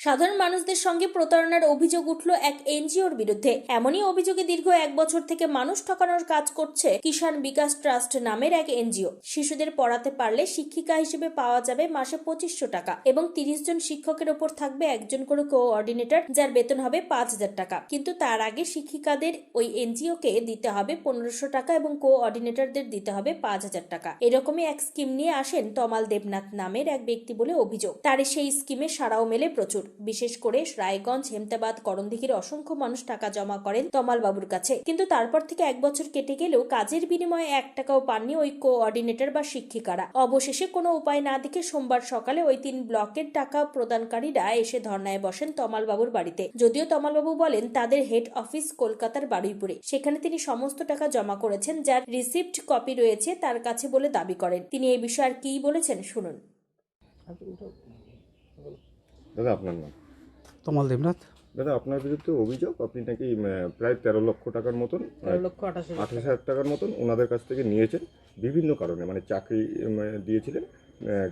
সাধারণ মানুষদের সঙ্গে প্রতারণার অভিযোগ উঠল এক এনজিওর বিরুদ্ধে। এমনই অভিযোগে দীর্ঘ এক বছর থেকে মানুষ ঠকানোর কাজ করছে কিষাণ বিকাশ ট্রাস্ট নামের এক এনজিও। শিশুদের পড়াতে পারলে শিক্ষিকা হিসেবে পাওয়া যাবে মাসে পঁচিশশো টাকা এবং তিরিশ জন শিক্ষকের ওপর থাকবে একজন করে কোঅর্ডিনেটর, যার বেতন হবে পাঁচ হাজার টাকা। কিন্তু তার আগে শিক্ষিকাদের ওই এনজিওকে দিতে হবে পনেরোশো টাকা এবং কোঅর্ডিনেটরদের দিতে হবে পাঁচ হাজার টাকা। এরকমই এক স্কিম নিয়ে আসেন তমাল দেবনাথ নামের এক ব্যক্তি বলে অভিযোগ। তার সেই স্কিমে সারাও মেলে প্রচুর। বিশেষ করে রায়গঞ্জ, হেমতাবাদ, করণদিঘির অসংখ্য মানুষ টাকা জমা করেন তমাল বাবুর কাছে। কিন্তু তারপর থেকে এক বছর কেটে গেলেও কাজের বিনিময়ে এক টাকাও পাননি ওই কোঅর্ডিনেটর বা শিক্ষিকারা। অবশেষে কোনো উপায় না দেখে সোমবার সকালে ওই তিন ব্লকের টাকা প্রদানকারীরা এসে ধর্নায় বসেন তমাল বাবুর বাড়িতে। যদিও তমাল বাবু বলেন তাদের হেড অফিস কলকাতার বারুইপুরে। সেখানে তিনি সমস্ত টাকা জমা করেছেন, যার রিসিপ্ট কপি রয়েছে তার কাছে বলে দাবি করেন। তিনি এই বিষয়ে আর কি বলেছেন, শুনুন। দাদা আপনার নাম? তমাল দেবনাথ। দাদা আপনার বিরুদ্ধে অভিযোগ? আপনি নাকি প্রায় তেরো লক্ষ টাকার মতন আঠাশ হাজার টাকার মতন ওনাদের কাছ থেকে নিয়েছেন বিভিন্ন কারণে মানে চাকরি দিয়েছিলেন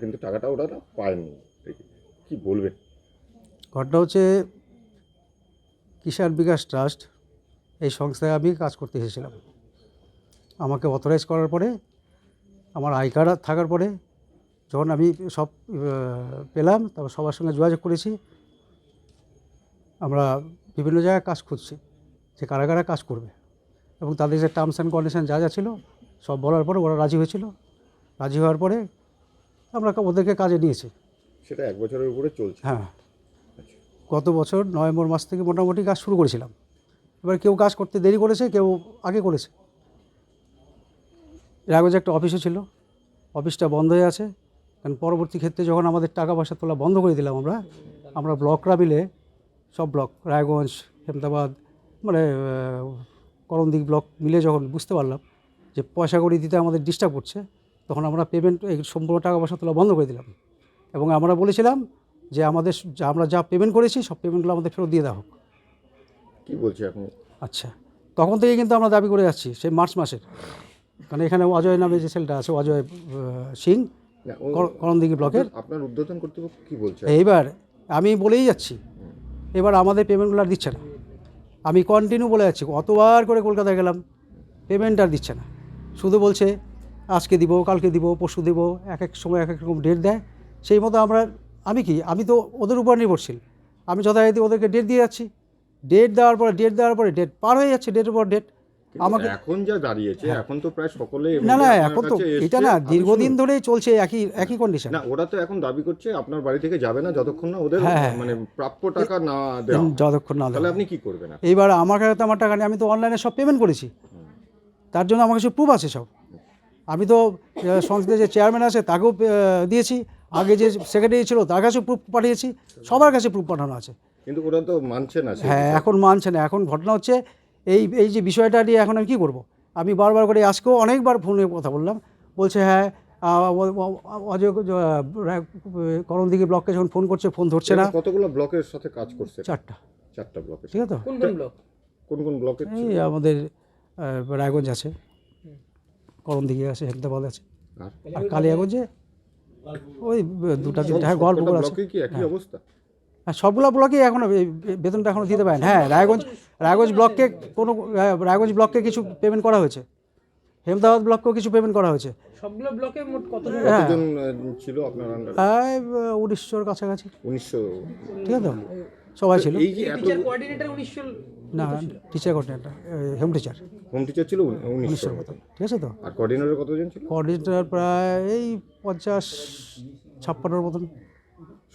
কিন্তু টাকাটা ওরা পায়নি। কি বলবেন? ঘটনা হচ্ছে কিষাণ বিকাশ ট্রাস্ট এই সংস্থায় আমি কাজ করতে এসেছিলাম। আমাকে অথরাইজ করার পরে আমার আই কার্ড থাকার পরে যখন আমি সব পেলাম তারপর সবার সঙ্গে যোগাযোগ করেছি। আমরা বিভিন্ন জায়গায় কাজ খুঁজছি যে কারা কারা কাজ করবে। এবং তাদের যে টার্মস অ্যান্ড কন্ডিশন যা যা ছিল সব বলার পরে ওরা রাজি হয়েছিল। রাজি হওয়ার পরে আমরা ওদেরকে কাজে নিয়েছি। সেটা এক বছরের উপরে চলছে। হ্যাঁ। আচ্ছা। গত বছর নভেম্বর মাস থেকে মোটামুটি কাজ শুরু করেছিলাম। এবার কেউ কাজ করতে দেরি করেছে কেউ আগে করেছে। এর আগে যে একটা অফিসও ছিল অফিসটা বন্ধ হয়ে আছে। কারণ পরবর্তী ক্ষেত্রে যখন আমাদের টাকা পয়সা তোলা বন্ধ করে দিলাম আমরা আমরা ব্লকরা মিলে সব ব্লক রায়গঞ্জ হেমদাবাদ মানে করণদিক ব্লক মিলে যখন বুঝতে পারলাম যে পয়সা কড়ি দিতে আমাদের ডিস্টার্ব করছে তখন আমরা পেমেন্ট এই সম্পূর্ণ টাকা পয়সা তোলা বন্ধ করে দিলাম। এবং আমরা বলেছিলাম যে আমাদের যা আমরা যা পেমেন্ট করেছি সব পেমেন্টগুলো আমাদের ফেরত দিয়ে দেওয়া হোক। কি বলছি এখন আচ্ছা তখন থেকে কিন্তু আমরা দাবি করে যাচ্ছি সেই মার্চ মাসের। কারণ এখানে অজয় নামে যে ছেলেটা আছে অজয় সিং কর- করণদিঘি ব্লকের? আপনার উদ্বোধন কর্তৃপক্ষ কি বলছে? এইবার আমি বলেই যাচ্ছি এবার আমাদের পেমেন্টগুলো আর দিচ্ছে না। আমি কন্টিনিউ বলে যাচ্ছি কতবার করে কলকাতায় গেলাম পেমেন্ট আর দিচ্ছে না। শুধু বলছে আজকে দিব কালকে দিব পরশু দিব এক এক সময় এক এক রকম ডেট দেয়। সেই মতো আমরা আমি কি আমি তো ওদের উপর নির্ভরশীল। আমি যথারীতি ওদেরকে ডেট দিয়ে যাচ্ছি। ডেট দেওয়ার পরে ডেট দেওয়ার পরে ডেট পার হয়ে যাচ্ছে ডেটের পর ডেট আমাকে এখন যা দাঁড়িয়েছে এখন তো প্রায় সকলে না না এখন তো এটা না দীর্ঘদিন। ধরেই চলছে একই একই কন্ডিশন না ওরা তো এখন দাবি করছে আপনার বাড়ি থেকে যাবে না যতক্ষণ না ওদের হ্যাঁ, হ্যাঁ। মানে প্রাপ্য টাকা না দেওয়া যতক্ষণ না তাহলে আপনি কি করবেন? এইবার আমার কাছে তো আমার টাকা নেই আমি তো অনলাইনে সব পেমেন্ট করেছি। তার জন্য আমার কাছে প্রুফ আছে সব। আমি তো সংস্থার যে চেয়ারম্যান আছে তাকেও দিয়েছি। আগে যে সেক্রেটারি ছিল তার কাছে প্রুফ পাঠিয়েছি। সবার কাছে প্রুফ পাঠানো আছে। কিন্তু ওরা তো মানছে না হ্যাঁ এখন মানছে না এখন ঘটনা হচ্ছে এই এই যে বিষয়টা নিয়ে এখন আমি কী করব? আমি বারবার করে আজকেও অনেকবার ফোনে কথা বললাম। বলছে হ্যাঁ অজয় করণদিঘি ব্লককে যখন ফোন করছে ফোন ধরছে না। কতগুলো ব্লকের সাথে কাজ করছে? চারটা। চারটা ব্লকে ঠিক আছে তো? কোন কোন ব্লক কোন কোন ব্লকের এই আমাদের রায়গঞ্জ আছে। করণদিঘি আছে হেমদাবাদ আছে। আর? কালিয়াগঞ্জে? ওই দুটা তিনটা হ্যাঁ গল্পগুলো আছে। ব্লকে কি একই অবস্থা? আর সবগুলো ব্লকে এখনও বে- বে- বেতনটা এখনও দিতে পারেন। হ্যাঁ রায়গঞ্জ রায়গঞ্জ ব্লককে কোনো রায়গঞ্জ ব্লককে কিছু পেমেন্ট করা হয়েছে। হেমদাবাদ ব্লককেও কিছু পেমেন্ট করা হয়েছে। সবগুলো ব্লকে মোট হ্যাঁ। কতজন ছিল আপনার আন্ডারে প্রায় উনিশশোর কাছাকাছি। উনিশশো। ঠিক আছে? তো সবাই ছিল। এই যে টিচার কোঅর্ডিনেটর উনিশশো না teacher coordinator home teacher home teacher ছিল উনিশশোর মতো। ঠিক আছে তো? আর কোঅর্ডিনেটর কতজন ছিল? কোঅর্ডিনেটর প্রায় এই পঞ্চাশ ছাপ্পান্নর মতন।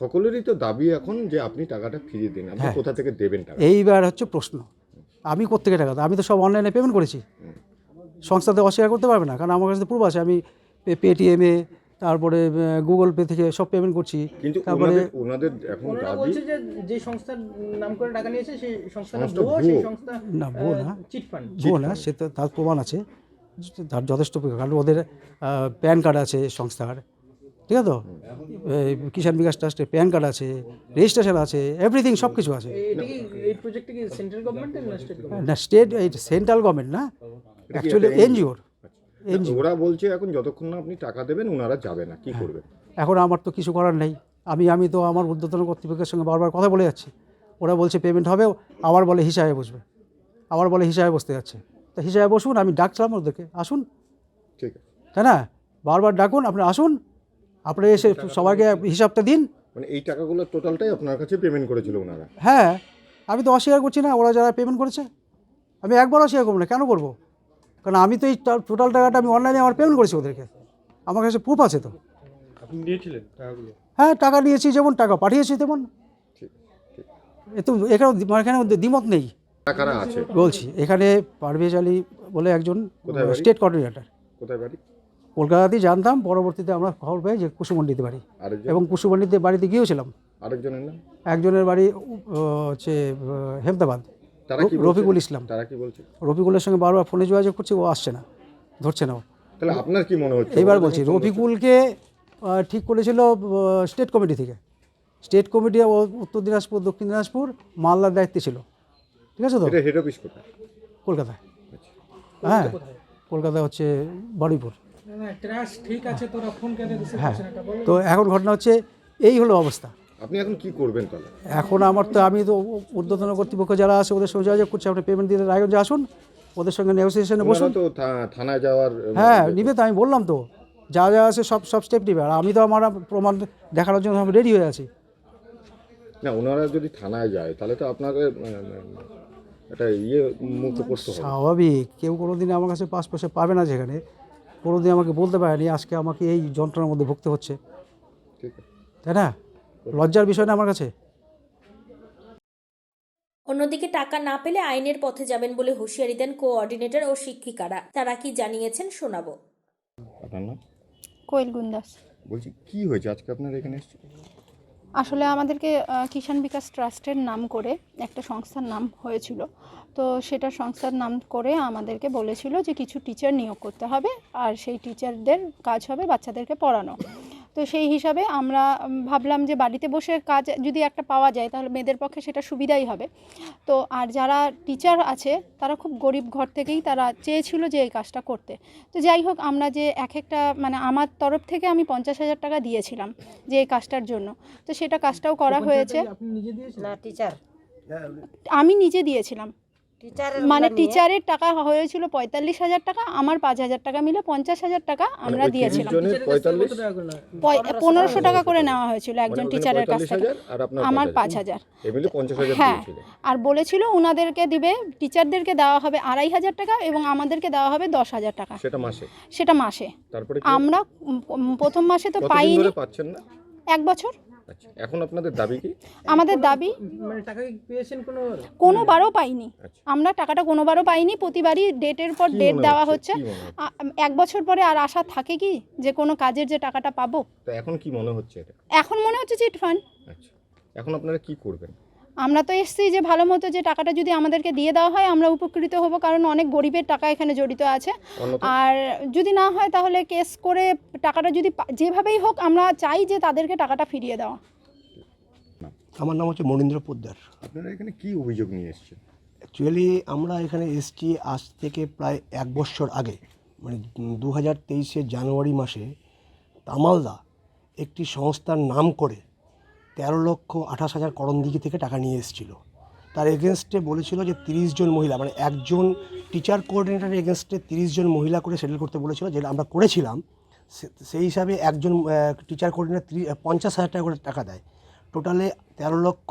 সকলেরই তো দাবি এখন যে আপনি টাকাটা ফিরিয়ে দিন। আপনি হ্যাঁ। কোথা থেকে দেবেন টাকা? এইবার হচ্ছে প্রশ্ন। আমি কোথেকে টাকা দেব? আমি তো সব অনলাইনে পেমেন্ট করেছি। সংস্থাতে অস্বীকার করতে পারবে না কারণ আমার কাছে প্রুফ আছে। আমি পেটিএমে তারপরে গুগল পে থেকে সব পেমেন্ট করছি। কিন্তু তারপরে ওনাদের এখন দাবি বলছে যে যে সংস্থার নাম করে টাকা নিয়েছে সেই সংস্থাটা ভুয়ো সেই সংস্থা না ভুয়ো না। চিট ফান্ড ভুয়ো না সে তো তার প্রমাণ আছে। তার যথেষ্ট কারণ ওদের প্যান কার্ড আছে সংস্থার। ঠিক আছে তো? এই কিষাণ বিকাশ ট্রাস্টের প্যান কার্ড আছে রেজিস্ট্রেশন আছে এভরিথিং সব কিছু আছে এটা কি এই সেন্ট্রাল না স্টেট গভর্নমেন্ট না স্টেট এই সেন্ট্রাল গভর্নমেন্ট না অ্যাকচুয়ালি এনজিওর ওরা বলছে এখন যতক্ষণ না আপনি টাকা দেবেন ওনারা যাবে না কি করবেন এখন আমার তো কিছু করার নেই। আমি আমি তো আমার ঊর্ধ্বতন কর্তৃপক্ষের সঙ্গে বারবার কথা বলে যাচ্ছি। ওরা বলছে পেমেন্ট হবে আবার বলে হিসাবে বসবে। আবার বলে হিসাবে বসতে যাচ্ছে। তা হিসাবে বসুন আমি ডাকছিলাম ওদেরকে আসুন। ঠিক আছে। তাই না? বারবার ডাকুন আপনি আসুন আপনি এসে সবাইকে হিসাবটা দিন। মানে এই টাকাগুলো টোটালটাই আপনার কাছে পেমেন্ট করেছিল ওনারা? হ্যাঁ আমি তো অস্বীকার করছি না ওরা যারা পেমেন্ট করেছে। আমি একবার অস্বীকার করব না কেন করব? কারণ আমি তো এই টোটাল টাকাটা আমি অনলাইনে আমার পেমেন্ট করেছি ওদেরকে। আমার কাছে প্রুফ আছে তো। আপনি নিয়েছিলেন টাকাগুলো? হ্যাঁ টাকা নিয়েছি যেমন টাকা পাঠিয়েছি তেমন। এ তো এখানে এখানে দ্বিমত নেই। কারা আছে? বলছি এখানে পারভেজ আলী বলে একজন স্টেট কোঅর্ডিনেটর কোথায় বাড়ি? কলকাতাতেই জানতাম পরবর্তীতে আমরা খবর পাই যে কুসুমন্ডিতে বাড়ি। এবং কুসুমন্ডিতে বাড়িতে গিয়েছিলাম। আরেকজনের নাম? একজনের বাড়ি হচ্ছে হেমদাবাদ? রফিকুল ইসলাম। তারা কি বলছে? রফিকুলের সঙ্গে বারবার ফোনে যোগাযোগ করছি ও আসছে না ধরছে না ও। তাহলে আপনার কি মনে হচ্ছে? এইবার বলছি রফিকুলকে ঠিক করেছিল স্টেট কমিটি থেকে। স্টেট কমিটি ও উত্তর দিনাজপুর দক্ষিণ দিনাজপুর মালদার দায়িত্বে ছিল। ঠিক আছে তো? হেড অফিস কোথায়? কলকাতায়। আচ্ছা। হ্যাঁ কলকাতা হচ্ছে বারুইপুর। ট্রাস্ট ঠিক আছে তোরা ফোন কেন রিসিভ হ্যাঁ। তো এখন ঘটনা হচ্ছে এই হলো অবস্থা। আপনি এখন কি করবেন তাহলে? এখন আমার তো আমি তো ঊর্ধ্বতন কর্তৃপক্ষ যারা আছে ওদের সঙ্গে যোগাযোগ করছি। আপনি পেমেন্ট দিতে রায়গঞ্জে আসুন ওদের সঙ্গে নেগোসিয়েশনে বসুন। তো থানায় যাওয়ার হ্যাঁ নিবে তো আমি বললাম তো। যা যা আছে সব সব স্টেপ নিবে। আর আমি তো আমার প্রমাণ দেখানোর জন্য আমি রেডি হয়ে আছি। না ওনারা যদি থানায় যায় তাহলে তো আপনাকে একটা ইয়ে মুক্ত করতে হবে। স্বাভাবিক। কেউ কোনো দিন আমার কাছে পাঁচ পয়সা পাবে না যেখানে। কোনো দিন আমাকে বলতে পারেনি আজকে আমাকে এই যন্ত্রণার মধ্যে ভুগতে হচ্ছে। তাই না? লজ্জার বিষয় না আমার কাছে? অন্যদিকে টাকা না পেলে আইনের পথে যাবেন বলে হুঁশিয়ারি দেন কোঅর্ডিনেটর ও শিক্ষিকারা। তারা কি জানিয়েছেন শোনাবো। আপনার নাম? কোয়েল গুন্দাস। বলছি কি হয়েছে? আজকে আপনার এখানে এসেছে? আসলে আমাদেরকে কিষাণ বিকাশ ট্রাস্টের নাম করে একটা সংস্থার নাম হয়েছিল। তো সেটা সংস্থার নাম করে আমাদেরকে বলেছিল যে কিছু টিচার নিয়োগ করতে হবে, আর সেই টিচারদের কাজ হবে বাচ্চাদেরকে পড়ানো। তো সেই হিসাবে আমরা ভাবলাম যে বাড়িতে বসে কাজ যদি একটা পাওয়া যায় তাহলে মেয়েদের পক্ষে সেটা সুবিধাই হবে। তো আর যারা টিচার আছে তারা খুব গরিব ঘর থেকেই তারা চেয়েছিল যে এই কাজটা করতে। তো যাই হোক আমরা যে এক একটা মানে আমার তরফ থেকে আমি পঞ্চাশ হাজার টাকা দিয়েছিলাম যে এই কাজটার জন্য। তো সেটা কাজটাও করা হয়েছে। না টিচার আমি নিজে দিয়েছিলাম। মানে টিচারের টাকা হয়েছিল পঁয়তাল্লিশ হাজার টাকা আমার পাঁচ হাজার টাকা মিলে পঞ্চাশ হাজার টাকা আমরা দিয়েছিলাম। জনের টিচারের কাছ থেকে 45 কত টাকা করে নেয়? পনেরোশো টাকা করে নেওয়া হয়েছিল মানে একজন টিচারের কাছ থেকে। আমার পাঁচ হাজার। হ্যাঁ আর বলেছিল ওনাদেরকে দিবে টিচারদেরকে দেওয়া হবে আড়াই হাজার টাকা এবং আমাদেরকে দেওয়া হবে দশ হাজার টাকা। সেটা মাসে? সেটা মাসে। আমরা প্রথম মাসে তো পাইনি। এক বছর। আচ্ছা এখন আপনাদের দাবি কি? আমাদের দাবি মানে টাকা কি পেয়েছেন কোনো কোনোবারও পাইনি। আচ্ছা। আমরা টাকাটা কোনোবারও পাইনি প্রতিবারই ডেটের পর ডেট দেওয়া হচ্ছে? হচ্ছে হচ্ছে? আ- এক বছর পরে আর আশা থাকে কি যে কোনো কাজের যে টাকাটা পাবো? তো এখন কি মনে হচ্ছে এটা? এখন মনে হচ্ছে চিট ফান্ড আচ্ছা এখন আপনারা কি করবেন? আমরা তো এসছি যে ভালো মতো যে টাকাটা যদি আমাদেরকে দিয়ে দেওয়া হয় আমরা উপকৃত হব কারণ অনেক গরিবের টাকা এখানে জড়িত আছে। আর যদি না হয় তাহলে কেস করে টাকাটা যদি পা- যেভাবেই হোক আমরা চাই যে তাদেরকে টাকাটা ফিরিয়ে দেওয়া। আমার নাম হচ্ছে মনীন্দ্র পোদ্দার। আপনারা এখানে কি অভিযোগ নিয়ে এসেছেন? অ্যাকচুয়ালি আমরা এখানে এসছি আজ থেকে প্রায় এক বছর আগে মানে দু হাজার তেইশের জানুয়ারি মাসে তামালদা একটি সংস্থার নাম করে তেরো লক্ষ আঠাশ হাজার করণদিঘি থেকে টাকা নিয়ে এসেছিল। তার এগেনস্টে বলেছিল যে তিরিশ জন মহিলা মানে একজন টিচার কোঅর্ডিনেটার এগেনস্টে তিরিশ জন মহিলা করে সেটেল করতে বলেছিল যেটা আমরা করেছিলাম। সেই হিসাবে একজন টিচার কোঅর্ডিনেটার ত্রি পঞ্চাশ হাজার টাকা করে টাকা দেয়। টোটালে তেরো লক্ষ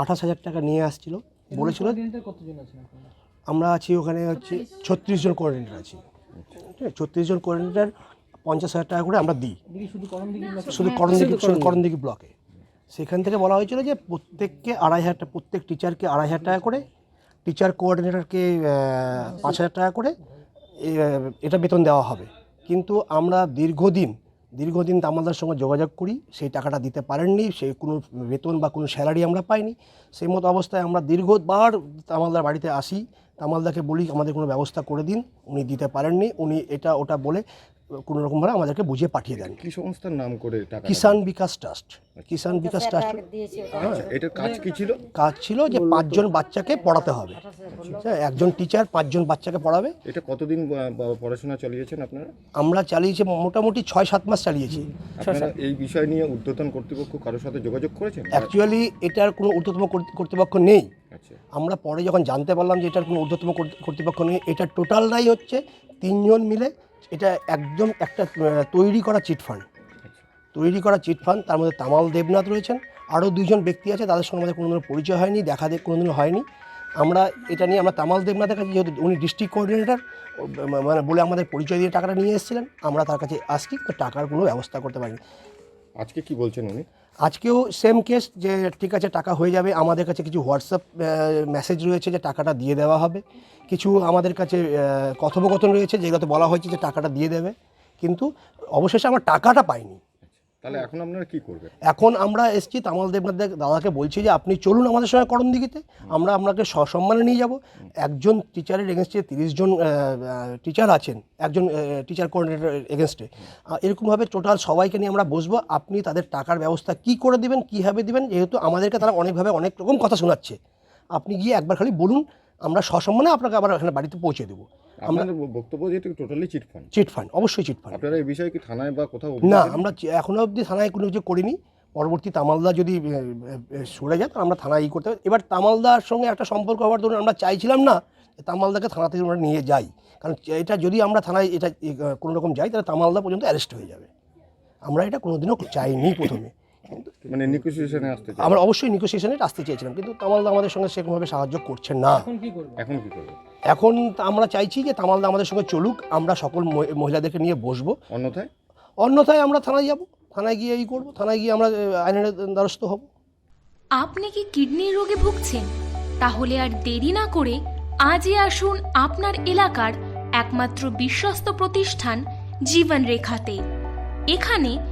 আঠাশ হাজার টাকা নিয়ে আসছিল। বলেছিল আমরা আছি ওখানে হচ্ছে ছত্রিশ জন কোঅর্ডিনেটর আছি। ঠিক আছে ছত্রিশ জন কোঅর্ডিনেটর পঞ্চাশ হাজার টাকা করে আমরা দিই। শুধু করম দিকে শুধু করণদিঘি করণদিঘি ব্লকে সেখান থেকে বলা হয়েছিল যে প্রত্যেককে আড়াই হাজার প্রত্যেক টিচারকে আড়াই হাজার টাকা করে টিচার কোঅর্ডিনেটরকে পাঁচ হাজার টাকা করে এটা বেতন দেওয়া হবে। কিন্তু আমরা দীর্ঘদিন দীর্ঘদিন তামালদার সঙ্গে যোগাযোগ করি, সেই টাকাটা দিতে পারেননি সেই কোনো বেতন বা কোনো স্যালারি আমরা পাইনি। সেই মতো অবস্থায় আমরা দীর্ঘবার তামালদার বাড়িতে আসি, তামালদাকে বলি, আমাদের কোনো ব্যবস্থা করে দিন। উনি দিতে পারেননি, উনি এটা ওটা বলে কোনো রকমভাবে আমাদেরকে বুঝিয়ে পাঠিয়ে দেন কি সংস্থার নাম করে টাকা কিষাণ বিকাশ ট্রাস্ট। কিষাণ বিকাশ ট্রাস্ট আচ্ছা এটার কাজ কি ছিল? কাজ ছিল যে পাঁচজন বাচ্চাকে পড়াতে হবে। হ্যাঁ, একজন টিচার পাঁচজন বাচ্চাকে পড়াবে। এটা কতদিন পড়াশোনা চালিয়েছেন আপনারা? আমরা চালিয়েছি মোটামুটি ছয় সাত মাস চালিয়েছি। আপনারা এই বিষয় নিয়ে ঊর্ধ্বতন কর্তৃপক্ষ কারোর সাথে যোগাযোগ করেছেন? অ্যাকচুয়ালি এটার কোনো ঊর্ধ্বতম কর্তৃপক্ষ নেই। আচ্ছা। আমরা পরে যখন জানতে পারলাম যে এটার কোনো ঊর্ধ্বতম কর্তৃ- কর্তৃপক্ষ নেই এটা টোটালটাই হচ্ছে তিনজন মিলে এটা একদম একটা তৈরি করা চিটফান্ড তৈরি করা চিটফান্ড তার মধ্যে তামাল দেবনাথ রয়েছেন। আরও দুজন ব্যক্তি আছে, তাদের সঙ্গে আমাদের কোনোদিনও পরিচয় হয়নি, দেখা দেখ কোনোদিনও হয়নি। আমরা এটা নিয়ে, আমরা তামাল দেবনাথের কাছে যেহেতু উনি ডিস্ট্রিক্ট কোঅর্ডিনেটর মানে বলে আমাদের পরিচয় দিয়ে টাকাটা নিয়ে এসেছিলেন। আমরা তার কাছে তো টাকার কোনো ব্যবস্থা করতে পারিনি। আজকে কি বলছেন উনি? আজকেও সেম কেস যে ঠিক আছে, টাকা হয়ে যাবে। আমাদের কাছে কিছু হোয়াটসঅ্যাপ মেসেজ রয়েছে যে টাকাটা দিয়ে দেওয়া হবে। কিছু আমাদের কাছে কথোপকথন রয়েছে যেগুলোতে বলা হয়েছে যে টাকাটা দিয়ে দেবে। কিন্তু অবশেষে আমার টাকাটা পাইনি। তাহলে এখন আপনারা কি করবেন? এখন আমরা এসছি তামাল দেবনাথ দাদাকে বলছি যে, আপনি চলুন আমাদের সঙ্গে করণ দিঘিতে আমরা আপনাকে সসম্মানে নিয়ে যাব। একজন টিচারের এগেনস্টে তিরিশ জন টিচার আছেন, একজন টিচার কোঅর্ডিনেটর এগেনস্টে এরকমভাবে টোটাল সবাইকে নিয়ে আমরা বসবো। আপনি তাদের টাকার ব্যবস্থা কি করে দেবেন, কীভাবে দিবেন, যেহেতু আমাদেরকে তারা অনেকভাবে অনেক রকম কথা শোনাচ্ছে। আপনি গিয়ে একবার খালি বলুন আমরা সসম্মানে আপনাকে আবার এখানে বাড়িতে পৌঁছে দেবো। আমরা বক্তব্য যেটা totally chit fund chit fund অবশ্যই চিট ফান্ড আপনারা এই বিষয়ে কি থানায় বা কোথাও না আমরা এখনও অবধি থানায় কোনো কিছু করিনি। পরবর্তী তামালদা যদি সরে যায় তো আমরা থানায় ই করতে পারি। এবার তামালদার সঙ্গে একটা সম্পর্ক হওয়ার ধরুন আমরা চাইছিলাম না যে তামালদাকে থানা থেকে আমরা নিয়ে যাই। কারণ এটা যদি আমরা থানায় এটা কোনো রকম যাই তাহলে তামালদা পর্যন্ত অ্যারেস্ট হয়ে যাবে। আমরা এটা কোনোদিনও চাইনি প্রথমে। মানে নিগোসিয়েশনে আসতে চাই আমরা অবশ্যই নিগোসিয়েশনে আসতে চেয়েছিলাম কিন্তু তামালদা আমাদের সঙ্গে সেরকমভাবে সাহায্য করছে না। এখন কি করব? এখন কি করবে? এখন আমরা চাইছি যে তামালদা আমাদের সঙ্গে চলুক আমরা সকল মহি- মহিলাদেরকে নিয়ে বসবো। অন্যথায়? অন্যথায় আমরা থানায় যাব থানায় গিয়ে এই করব থানায় গিয়ে আমরা আইনের দ্বারস্থ হব। আপনি কি কিডনির রোগে ভুগছেন? তাহলে আর দেরি না করে আজই আসুন আপনার এলাকার একমাত্র বিশ্বস্ত প্রতিষ্ঠান জীবন রেখাতে এখানে